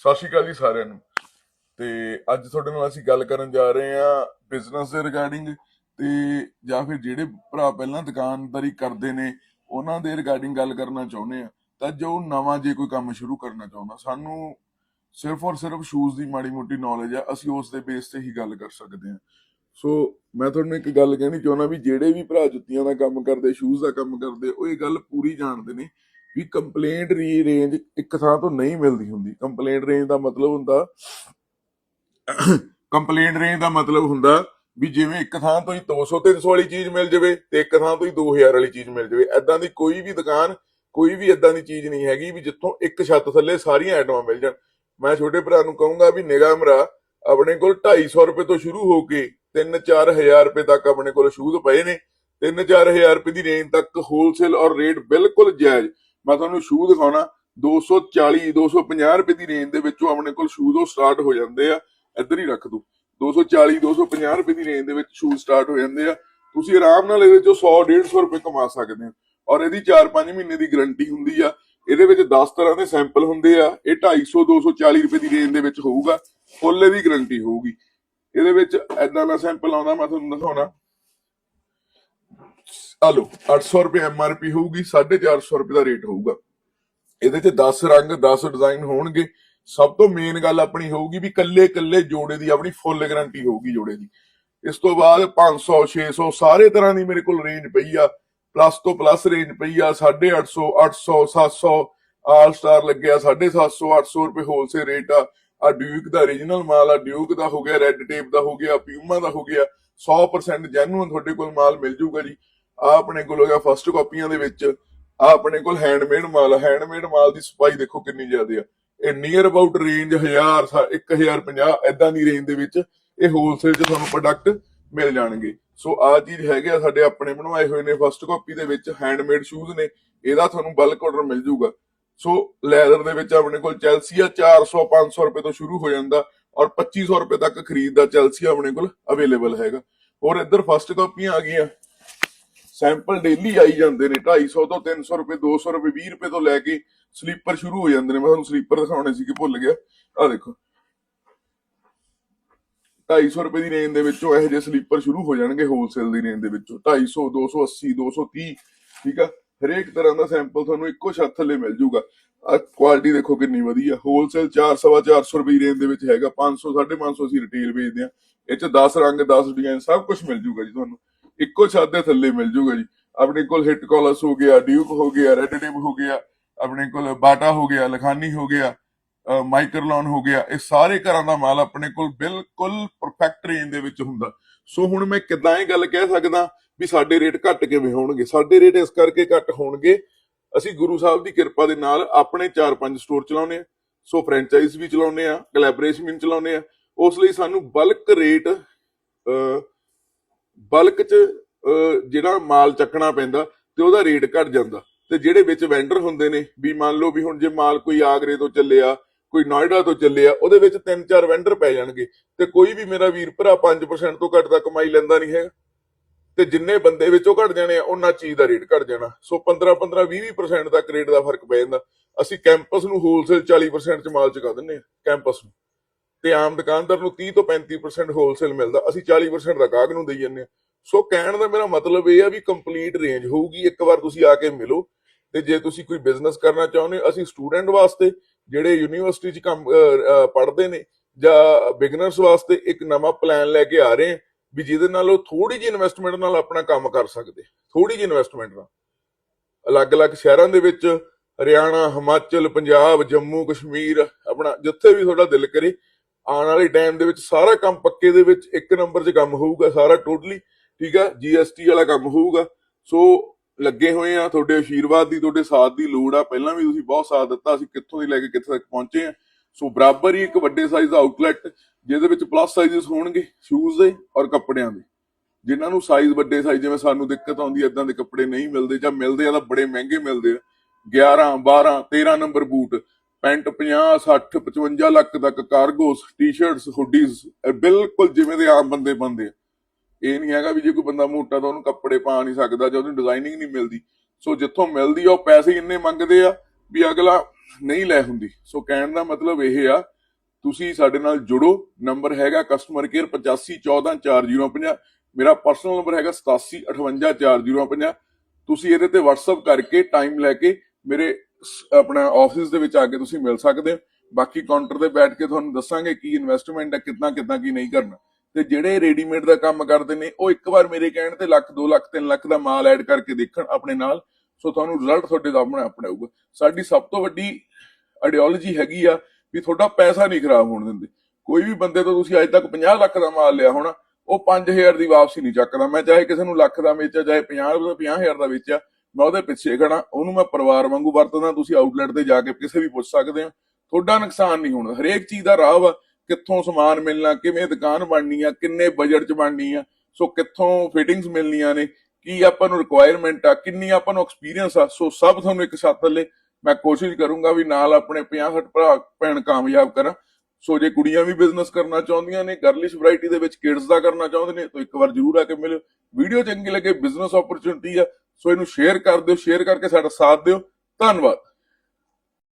ਸਤਿ ਸ਼੍ਰੀ ਅਕਾਲ ਜੀ ਸਾਰਿਆਂ ਨੂੰ। ਤੇ ਅੱਜ ਤੁਹਾਡੇ ਨਾਲ ਅਸੀਂ ਗੱਲ ਕਰਨ ਜਾ ਰਹੇ ਹਾਂ ਬਿਜ਼ਨਸ ਦੇ ਰਿਗਾਰਡਿੰਗ ਤੇ ਜਾਂ ਫਿਰ ਜਿਹੜੇ ਭਰਾ ਪਹਿਲਾਂ ਦੁਕਾਨਦਾਰੀ ਕਰਦੇ ਨੇ, ਉਹਨਾਂ ਦੇ ਰਿਗਾਰਡਿੰਗ ਗੱਲ ਕਰਨਾ ਚਾਹੁੰਦੇ ਆ ਤਾਂ ਜੋ ਨਵਾਂ ਜੇ ਕੋਈ ਕੰਮ ਸ਼ੁਰੂ ਕਰਨਾ ਚਾਹੁੰਦਾ, ਸਾਨੂੰ ਸਿਰਫ ਔਰ ਸਿਰਫ ਸ਼ੂਜ਼ ਦੀ ਮਾੜੀ ਮੋਟੀ ਨੌਲੇਜ ਆ, ਅਸੀਂ ਉਸ ਦੇ ਬੇਸ ਤੇ ਹੀ ਗੱਲ ਕਰ ਸਕਦੇ ਹਾਂ। ਸੋ ਮੈਂ ਤੁਹਾਨੂੰ ਇੱਕ ਗੱਲ ਕਹਿਣੀ ਚਾਹੁੰਦਾ ਵੀ ਜਿਹੜੇ ਵੀ ਭਰਾ ਜੁੱਤੀਆਂ ਦਾ ਕੰਮ ਕਰਦੇ ਸ਼ੂਜ਼ ਦਾ ਕੰਮ ਕਰਦੇ, ਉਹ ਇਹ ਗੱਲ ਪੂਰੀ ਜਾਣਦੇ ਨੇ ਵੀ ਕੰਪਲੇਂਟ ਰੀ ਰੇਂਜ ਇੱਕ ਥਾਂ ਤੋਂ ਨਹੀਂ ਮਿਲਦੀ ਹੁੰਦੀ। ਕੰਪਲੇਂਟ ਰੇਂਜ ਦਾ ਮਤਲਬ ਹੁੰਦਾ ਕੰਪਲੇਂਟ ਰੇਂਜ ਦਾ ਮਤਲਬ ਹੁੰਦਾ ਵੀ ਜਿਵੇਂ ਇੱਕ ਥਾਂ ਤੋਂ ਹੀ 200 300 ਵਾਲੀ ਚੀਜ਼ ਮਿਲ ਜਾਵੇ ਤੇ ਇੱਕ ਥਾਂ ਤੋਂ ਹੀ 2000 ਵਾਲੀ ਚੀਜ਼ ਮਿਲ ਜਾਵੇ। ਐਦਾਂ ਦੀ ਕੋਈ ਵੀ ਦੁਕਾਨ, ਕੋਈ ਵੀ ਐਦਾਂ ਦੀ ਚੀਜ਼ ਨਹੀਂ ਹੈਗੀ ਵੀ ਜਿੱਥੋਂ ਇੱਕ ਛੱਤ ਥੱਲੇ ਸਾਰੀਆਂ ਆਈਟਮਾਂ ਮਿਲ ਜਾਣ। ਮੈਂ ਛੋਟੇ ਭਰਾ ਨੂੰ ਕਹੂੰਗਾ ਵੀ ਨਿਗਾਹ ਮਰਾ, ਆਪਣੇ ਕੋਲ 250 ਰੁਪਏ ਤੋਂ ਸ਼ੁਰੂ ਹੋ ਕੇ 3-4000 ਰੁਪਏ ਤੱਕ ਆਪਣੇ ਕੋਲ ਸ਼ੂਜ਼ ਪਏ ਨੇ। 3-4000 ਰੁਪਏ ਦੀ ਰੇਂਜ ਤੱਕ ਹੋਲਸੇਲ ਔਰ ਰੇਟ ਬਿਲਕੁਲ ਜਾਇਜ਼। ਮੈਂ ਤੁਹਾਨੂੰ ਸ਼ੂ ਦਿਖਾਉਣਾ 240 250 ਰੁਪਏ ਦੀ ਰੇਂਜ ਦੇ ਵਿੱਚੋਂ ਆਪਣੇ ਕੋਲ ਸ਼ੂਜ਼ ਉਹ ਸਟਾਰਟ ਹੋ ਜਾਂਦੇ ਆ। ਇੱਧਰ ਹੀ ਰੱਖ ਦੂ। 240 250 ਰੁਪਏ ਦੀ ਰੇਂਜ ਦੇ ਵਿੱਚ ਸ਼ੂਜ਼ ਸਟਾਰਟ ਹੋ ਜਾਂਦੇ ਆ। ਤੁਸੀਂ ਆਰਾਮ ਨਾਲ ਇਹਦੇ ਚੋਂ 100 150 ਰੁਪਏ ਕਮਾ ਸਕਦੇ ਹੋ। ਔਰ ਇਹਦੀ 4-5 ਮਹੀਨੇ ਦੀ ਗਾਰੰਟੀ ਹੁੰਦੀ ਆ। ਇਹਦੇ ਵਿੱਚ 10 ਤਰ੍ਹਾਂ ਦੇ ਸੈਂਪਲ ਹੁੰਦੇ ਆ। ਇਹ 250 240 ਰੁਪਏ ਦੀ ਰੇਂਜ ਦੇ ਵਿੱਚ ਹੋਊਗਾ। ਫੁੱਲ ਇਹਦੀ ਗਾਰੰਟੀ ਹੋਊਗੀ। ਇਹਦੇ ਵਿੱਚ ਐਦਾਂ ਦਾ ਸੈਂਪਲ ਆਉਂਦਾ, ਮੈਂ ਤੁਹਾਨੂੰ ਦਿਖਾਉਣਾ। ਆ ਲਓ 800 ਰੁਪਏ ਐਮਆਰਪੀ ਹੋਊਗੀ 450 ਰੁਪਏ ਦਾ ਰੇਟ ਹੋਊਗਾ। ਇਹਦੇ 'ਚ 10 ਰੰਗ 10 ਡਿਜ਼ਾਈਨ ਹੋਣਗੇ। ਸਭ ਤੋਂ ਮੇਨ ਗੱਲ ਆਪਣੀ ਹੋਊਗੀ ਵੀ ਕੱਲੇ ਕੱਲੇ ਜੋੜੇ ਦੀ ਆਪਣੀ ਫੁੱਲ ਗਾਰੰਟੀ ਹੋਊਗੀ ਜੋੜੇ ਦੀ। ਇਸ ਤੋਂ ਬਾਅਦ 500 600 ਸਾਰੇ ਤਰ੍ਹਾਂ ਦੀ ਮੇਰੇ ਕੋਲ ਰੇਂਜ ਪਈ ਆ। ਪਲੱਸ ਤੋਂ ਪਲੱਸ ਰੇਂਜ ਪਈ ਆ 850 800 700 ਆਲ ਸਟਾਰ ਲੱਗਿਆ 750 800 ਰੁਪਏ ਹੋਲਸੇਲ ਰੇਟ ਆ। ਆ ਡਿਊਕ ਦਾ origignal ਮਾਲ ਆ ਡਿਊਕ ਦਾ ਹੋ ਗਿਆ ਰੈੱਡ ਟੇਪ ਦਾ ਹੋ ਗਿਆ ਪਿਊਮਾ ਦਾ ਹੋ ਗਿਆ। 100% ਜੈਨੂਇਨ ਤੁਹਾਡੇ ਕੋਲ ਮਾਲ ਮਿਲ ਜੂਗਾ ਜੀ। ਆ ਆਪਣੇ ਕੋਲ ਹੋ ਗਿਆ ਫਸਟ ਕਾਪੀਆਂ ਦੇ ਵਿੱਚ। ਆ ਆਪਣੇ ਕੋਲ ਹੈਂਡਮੇਡ ਮਾਲ ਹੈਂਡਮੇਡ ਮਾਲ ਦੀ ਸਫ਼ਾਈ ਦੇਖੋ ਕਿੰਨੀ ਜ਼ਿਆਦਾ ਆ। ਇਹ ਨੀਅਰ ਅਬਾਊਟ ਰੇਂਜ 1000 1050 ਐਦਾਂ ਦੀ ਰੇਂਜ ਦੇ ਵਿੱਚ ਇਹ ਹੋਲਸੇਲ 'ਚ ਤੁਹਾਨੂੰ ਪ੍ਰੋਡਕਟ ਮਿਲ ਜਾਣਗੇ। ਸੋ ਆ ਚੀਜ਼ ਹੈਗੇ ਆ, ਸਾਡੇ ਆਪਣੇ ਬਣਵਾਏ ਹੋਏ ਨੇ ਫਸਟ ਕਾਪੀ ਦੇ ਵਿੱਚ ਹੈਂਡਮੇਡ ਸ਼ੂਜ਼ ਨੇ। ਇਹਦਾ ਤੁਹਾਨੂੰ ਬਲਕ ਆਰਡਰ ਮਿਲ ਜਾਊਗਾ। ਸੋ ਲੈਦਰ ਦੇ ਵਿੱਚ ਆਪਣੇ ਕੋਲ ਚੈਲਸੀ ਆ 400 500 ਰੁਪਏ ਤੋਂ ਸ਼ੁਰੂ ਹੋ ਜਾਂਦਾ ਔਰ 2500 ਰੁਪਏ ਤੱਕ ਖਰੀਦ ਦਾ ਚੈਲਸੀ ਆਪਣੇ ਕੋਲ ਅਵੇਲੇਬਲ ਹੈਗਾ। ਔਰ ਇੱਧਰ ਫਸਟ ਕਾਪੀਆਂ ਆ ਗਈਆਂ। ਸੈਂਪਲ ਡੇਲੀ ਆਈ ਜਾਂਦੇ ਨੇ 250 ਤੋਂ 300 ਰੁਪਏ 200 ਰੁਪਏ 20 ਰੁਪਏ ਤੋਂ ਲੈ ਕੇ ਸਲੀਪਰ ਸ਼ੁਰੂ ਹੋ ਜਾਂਦੇ ਨੇ। ਮੈਂ ਤੁਹਾਨੂੰ ਸਲੀਪਰ ਦਿਖਾਉਣੇ ਸੀ ਕਿ ਭੁੱਲ ਗਿਆ। ਆ ਦੇਖੋ। 250 ਰੁਪਏ ਦੀ ਰੇਂਜ ਦੇ ਵਿੱਚੋਂ ਇਹੋ ਜਿਹੇ ਸਲੀਪਰ ਸ਼ੁਰੂ ਹੋ ਜਾਣਗੇ ਹੋਲਸੇਲ ਦੀ ਰੇਂਜ ਦੇ ਵਿੱਚੋਂ। 250 280 230 ਠੀਕ ਆ? ਹਰੇਕ ਤਰ੍ਹਾਂ ਦਾ ਸੈਂਪਲ ਤੁਹਾਨੂੰ ਇੱਕੋ ਛੱਤ ਥੱਲੇ ਮਿਲ ਜਾਊਗਾ। ਆ ਕੁਆਲਿਟੀ ਦੇਖੋ ਕਿੰਨੀ ਵਧੀਆ। ਹੋਲਸੇਲ 400 400 ਰੁਪਏ ਦੀ ਰੇਂਜ ਦੇ ਵਿੱਚ ਹੈਗਾ। 500 550 ਅਸੀਂ ਰਿਟੇਲ ਵੇਚਦੇ ਆ ਇਹ ਚ 10 ਰੰਗ 10 ਡਿਜ਼ਾਈਨ ਸਭ ਕੁਝ ਮਿਲ ਜੂਗਾ ਜੀ ਤੁਹਾਨੂੰ। ਇੱਕੋ ਛੱਤ ਦੇ ਥੱਲੇ ਮਿਲ ਜਾਊਗਾ ਜੀ। ਆਪਣੇ ਕੋਲ ਹਿੱਟ ਕਾਲਸ ਹੋ ਗਿਆ ਡਿਊਕ ਹੋ ਗਿਆ ਰੈਡ ਟੇਪ ਹੋ ਗਿਆ ਆਪਣੇ ਕੋਲ ਬਾਟਾ ਹੋ ਗਿਆ, ਲਖਾਨੀ ਹੋ ਗਿਆ ਮਾਈਕਰਲੌਨ ਹੋ ਗਿਆ, ਇਹ ਸਾਰੇ ਘਰਾਂ ਦਾ ਮਾਲ ਆਪਣੇ ਕੋਲ ਬਿਲਕੁਲ ਪਰਫੈਕਟ ਰੇਂਜ ਦੇ ਵਿੱਚ ਹੁੰਦਾ। ਸੋ ਹੁਣ ਮੈਂ ਕਿਦਾਂ ਇਹ ਗੱਲ ਕਹਿ ਸਕਦਾ ਵੀ ਸਾਡੇ ਰੇਟ ਘੱਟ ਕਿਵੇਂ ਹੋਣਗੇ? ਸਾਡੇ ਰੇਟ ਇਸ ਕਰਕੇ ਘੱਟ ਹੋਣਗੇ, ਅਸੀਂ ਗੁਰੂ ਸਾਹਿਬ ਦੀ ਕਿਰਪਾ ਦੇ ਨਾਲ ਆਪਣੇ 4-5 ਸਟੋਰ ਚਲਾਉਨੇ ਆ ਸੋ ਫਰੈਂਚਾਈਜ਼ ਵੀ ਚਲਾਉਨੇ ਆ ਕੋਲੈਬੋਰੇਸ਼ਨ ਵੀ ਚਲਾਉਨੇ ਆ ਉਸ ਲਈ ਸਾਨੂੰ ਬਲਕ ਰੇਟ ਬਲਕ ਚ ਜਿਹੜਾ ਮਾਲ ਚੱਕਣਾ ਪੈਂਦਾ ਤੇ ਉਹਦਾ ਰੇਟ ਘਟ ਜਾਂਦਾ। ਤੇ ਜਿਹੜੇ ਵਿੱਚ ਵੈਂਡਰ ਹੁੰਦੇ ਨੇ, ਵੀ ਮੰਨ ਲਓ ਵੀ ਹੁਣ ਜੇ ਮਾਲ ਕੋਈ ਆਗਰੇ ਤੋਂ ਚੱਲਿਆ, ਕੋਈ ਨੋਇਡਾ ਤੋਂ ਚੱਲਿਆ, ਉਹਦੇ ਵਿੱਚ ਤਿੰਨ ਚਾਰ ਵੈਂਡਰ ਪੈ ਜਾਣਗੇ। ਤੇ ਕੋਈ ਵੀ ਮੇਰਾ ਵੀਰ ਭਰਾ 5% ਤੋਂ ਘੱਟ ਦਾ ਕਮਾਈ ਲੈਂਦਾ ਨਹੀਂ ਹੈਗਾ। ਤੇ ਜਿੰਨੇ ਬੰਦੇ ਵਿੱਚੋਂ ਘਟ ਜਾਣੇ ਆ, ਉਹਨਾਂ ਚੀਜ਼ ਦਾ ਰੇਟ ਘਟ ਜਾਣਾ। ਸੋ 15 15 20 20% ਤੱਕ ਰੇਟ ਦਾ ਫ਼ਰਕ ਪੈ ਜਾਂਦਾ। ਅਸੀਂ ਕੈਂਪਸ ਨੂੰ ਹੋਲਸੇਲ 40% ਚ ਮਾਲ ਚੁਕਾ ਦਿੰਨੇ ਆ ਕੈਂਪਸ ਨੂੰ। ਤੇ ਆਮ ਦੁਕਾਨਦਾਰ ਨੂੰ 30 ਤੋਂ 35% ਹੋਲਸੇਲ ਮਿਲਦਾ, ਅਸੀਂ 40% ਦਾ ਗਾਹਕ ਨੂੰ ਦੇਈ ਜੰਨੇ ਆ ਸੋ ਕਹਿਣ ਦਾ ਮੇਰਾ ਮਤਲਬ ਇਹ ਆ ਵੀ ਕੰਪਲੀਟ ਰੇਂਜ ਹੋਊਗੀ, ਇੱਕ ਵਾਰ ਤੁਸੀਂ ਆ ਕੇ ਮਿਲੋ ਤੇ ਜੇ ਤੁਸੀਂ ਕੋਈ ਬਿਜ਼ਨਸ ਕਰਨਾ ਚਾਹੁੰਦੇ ਹੋ, ਅਸੀਂ ਸਟੂਡੈਂਟ ਵਾਸਤੇ ਜਿਹੜੇ ਯੂਨੀਵਰਸਿਟੀ 'ਚ ਕੰਮ ਪੜ੍ਹਦੇ ਨੇ ਜਾਂ ਬਿਗਨਰਸ ਵਾਸਤੇ ਇੱਕ ਨਵਾਂ ਪਲਾਨ ਲੈ ਕੇ ਆ ਰਹੇ ਹਾਂ ਵੀ ਜਿਹਦੇ ਨਾਲ ਉਹ ਥੋੜੀ ਜਿਹੀ ਇਨਵੈਸਟਮੈਂਟ ਨਾਲ ਆਪਣਾ ਕੰਮ ਕਰ ਸਕਦੇ ਥੋੜੀ ਜਿਹੀ ਇਨਵੈਸਟਮੈਂਟ ਨਾਲ। ਅਲੱਗ-ਅਲੱਗ ਸ਼ਹਿਰਾਂ ਦੇ ਵਿੱਚ ਹਰਿਆਣਾ, ਹਿਮਾਚਲ, ਪੰਜਾਬ, ਜੰਮੂ, ਕਸ਼ਮੀਰ ਆਪਣਾ ਜਿੱਥੇ ਵੀ ਤੁਹਾਡਾ ਦਿਲ ਕਰੇ ਆਉਣ ਵਾਲੇ ਟਾਈਮ ਦੇ ਵਿੱਚ ਸਾਰਾ ਕੰਮ ਪੱਕੇ ਦੇ ਵਿੱਚ ਇੱਕ ਨੰਬਰ 'ਚ ਕੰਮ ਹੋਊਗਾ ਸਾਰਾ ਟੋਟਲੀ ਠੀਕ ਆ? ਜੀਐਸਟੀ ਵਾਲਾ ਕੰਮ ਹੋਊਗਾ। ਸੋ ਲੱਗੇ ਹੋਏ ਆ ਤੁਹਾਡੇ ਆਸ਼ੀਰਵਾਦ ਦੀ, ਤੁਹਾਡੇ ਸਾਥ ਦੀ ਲੋੜ ਆ। ਪਹਿਲਾਂ ਵੀ ਤੁਸੀਂ ਬਹੁਤ ਸਾਥ ਦਿੱਤਾ ਅਸੀਂ ਕਿੱਥੋਂ ਦੀ ਲੈ ਕੇ ਕਿੱਥੇ ਤੱਕ ਪਹੁੰਚੇ ਆ। ਸੋ ਬਰਾਬਰ ਹੀ ਇੱਕ ਵੱਡੇ ਸਾਈਜ਼ ਦਾ ਆਊਟਲੈਟ ਜਿਹਦੇ ਵਿੱਚ ਪਲੱਸ ਸਾਈਜ਼ਸ ਹੋਣਗੇ ਸ਼ੂਜ਼ ਦੇ ਔਰ ਕੱਪੜਿਆਂ ਦੇ। ਜਿਨ੍ਹਾਂ ਨੂੰ ਸਾਈਜ਼ ਵੱਡੇ ਸਾਈਜ਼ ਜਿਵੇਂ ਸਾਨੂੰ ਦਿੱਕਤ ਆਉਂਦੀ ਐ ਇਦਾਂ ਦੇ ਕੱਪੜੇ ਨਹੀਂ ਮਿਲਦੇ ਜਾਂ ਮਿਲਦੇ ਆ ਤਾਂ ਬੜੇ ਮਹਿੰਗੇ ਮਿਲਦੇ ਆ। 11 12 13 ਨੰਬਰ ਬੂਟ ਪੈਂਟ 50 60 55 ਲੱਖ ਤੱਕ ਕਾਰਗੋਸ ਟੀ-ਸ਼ਰਟਸ ਹੁੱਡੀਜ਼ ਬਿਲਕੁਲ ਜਿਵੇਂ ਦੇ ਆਮ ਬੰਦੇ ਬੰਦੇ ਇਹ ਨਹੀਂ ਹੈਗਾ ਵੀ ਜੇ ਕੋਈ ਬੰਦਾ ਮੋਟਾ ਤਾਂ ਉਹਨੂੰ ਕੱਪੜੇ ਪਾ ਨਹੀਂ ਸਕਦਾ ਜਾਂ ਉਹਨੂੰ ਡਿਜ਼ਾਈਨਿੰਗ ਨਹੀਂ ਮਿਲਦੀ। ਸੋ ਜਿੱਥੋਂ ਮਿਲਦੀ ਆ, ਉਹ ਪੈਸੇ ਇੰਨੇ ਮੰਗਦੇ ਆ ਵੀ ਅਗਲਾ ਨਹੀਂ ਲੈ ਹੁੰਦੀ। ਸੋ ਕਹਿਣ ਦਾ ਮਤਲਬ ਇਹ ਆ, ਤੁਸੀਂ ਸਾਡੇ ਨਾਲ ਜੁੜੋ। ਨੰਬਰ ਹੈਗਾ ਕਸਟਮਰ ਕੇਅਰ 85144050 ਮੇਰਾ ਪਰਸਨਲ ਨੰਬਰ ਹੈਗਾ 87584050 ਤੁਸੀਂ ਇਹਦੇ ਤੇ WhatsApp ਕਰਕੇ ਟਾਈਮ ਲੈ ਕੇ ਮੇਰੇ ਆਪਣਾ ਆਫਿਸ ਦੇ ਵਿੱਚ ਆ ਕੇ ਤੁਸੀਂ ਮਿਲ ਸਕਦੇ ਹੋ। ਬਾਕੀ ਕਾਊਂਟਰ ਤੇ ਬੈਠ ਕੇ ਤੁਹਾਨੂੰ ਦੱਸਾਂਗੇ ਕੀ ਇਨਵੈਸਟਮੈਂਟ ਹੈ ਕਿੰਨਾ ਕਿੰਨਾ ਕੀ ਨਹੀਂ ਕਰਨਾ। ਤੇ ਜਿਹੜੇ ਰੈਡੀਮੇਡ ਦਾ ਕੰਮ ਕਰਦੇ ਨੇ, ਉਹ ਇੱਕ ਵਾਰ ਮੇਰੇ ਕਹਿਣ ਤੇ ਲੱਖ 2 ਲੱਖ 3 ਲੱਖ ਦਾ ਮਾਲ ਐਡ ਕਰਕੇ ਦੇਖਣ ਆਪਣੇ ਨਾਲ। ਸੋ ਤੁਹਾਨੂੰ ਰਿਜ਼ਲਟ ਤੁਹਾਡੇ ਦਾ ਆਪਣਾ ਆਊਗਾ। ਸਾਡੀ ਸਭ ਤੋਂ ਵੱਡੀ ਆਈਡੀਓਲੋਜੀ ਹੈਗੀ ਆ ਵੀ ਤੁਹਾਡਾ ਪੈਸਾ ਨਹੀਂ ਖਰਾਬ ਹੋਣ ਦਿੰਦੇ। ਕੋਈ ਵੀ ਬੰਦੇ ਤੋਂ ਤੁਸੀਂ ਅੱਜ ਤੱਕ 50 ਲੱਖ ਦਾ ਮਾਲ ਲਿਆ ਹੋਣਾ, ਉਹ 5000 ਦੀ ਵਾਪਸੀ ਨਹੀਂ ਚੱਕਦਾ। ਮੈਂ ਚਾਹੇ ਕਿਸੇ ਨੂੰ ਲੱਖ ਦਾ ਵੇਚਿਆ, ਚਾਹੇ 50 ਦਾ 50000 ਦਾ ਵੇਚਿਆ ਮੈਂ ਉਹਦੇ ਪਿੱਛੇ ਖੜਾ ਉਹਨੂੰ ਮੈਂ ਪਰਿਵਾਰ ਵਾਂਗੂ ਵਰਤਦਾ, ਤੁਸੀਂ ਆਊਟਲੈਟ ਤੇ ਜਾ ਕੇ ਕਿਸੇ ਵੀ ਪੁੱਛ ਸਕਦੇ ਹੋ। ਤੁਹਾਡਾ ਨੁਕਸਾਨ ਨਹੀਂ ਹੋਣਾ। ਹਰੇਕ ਚੀਜ਼ ਦਾ ਰਾਹ ਵਾ, ਕਿੱਥੋਂ ਸਮਾਨ ਮਿਲਣਾ, ਕਿਵੇਂ ਦੁਕਾਨ ਬਣਨੀ ਆ, ਕਿੰਨੇ ਬਜਟ 'ਚ ਬਣਨੀ ਆ, ਸੋ ਕਿੱਥੋਂ ਫਿਟਿੰਗਸ ਮਿਲਣੀਆਂ ਨੇ, ਕੀ ਆਪਾਂ ਨੂੰ ਰਿਕੁਆਇਰਮੈਂਟ ਆ, ਕਿੰਨੀ ਆਪਾਂ ਨੂੰ ਐਕਸਪੀਰੀਅੰਸ ਆ, ਸੋ ਸਭ ਤੁਹਾਨੂੰ ਇੱਕ ਛੱਤ ਥੱਲੇ ਮੈਂ ਕੋਸ਼ਿਸ਼ ਕਰੂੰਗਾ ਵੀ ਨਾਲ ਆਪਣੇ 50 ਭਰਾ, ਭੈਣ ਕਾਮਯਾਬ ਕਰਾਂ। ਸੋ ਜੇ ਕੁੜੀਆਂ ਵੀ ਬਿਜ਼ਨਸ ਕਰਨਾ ਚਾਹੁੰਦੀਆਂ ਨੇ ਗਰਲਿਸ਼ ਵੈਰਾਈਟੀ ਦੇ ਵਿੱਚ ਕਿਡਸ ਦਾ ਕਰਨਾ ਚਾਹੁੰਦੇ ਨੇ, ਤਾਂ ਇੱਕ ਵਾਰ ਜਰੂਰ ਆ ਕੇ ਮਿਲਿਓ। ਵੀਡੀਓ ਚੰਗੀ ਲੱਗੇ ਬਿਜ਼ਨਸ ਓਪਰਚੁਨਿਟੀ ਆ ਸੋ ਇਹਨੂੰ ਸ਼ੇਅਰ ਕਰ ਦਿਓ ਸ਼ੇਅਰ ਕਰਕੇ ਸਾਡਾ ਸਾਥ ਦਿਓ। ਧੰਨਵਾਦ।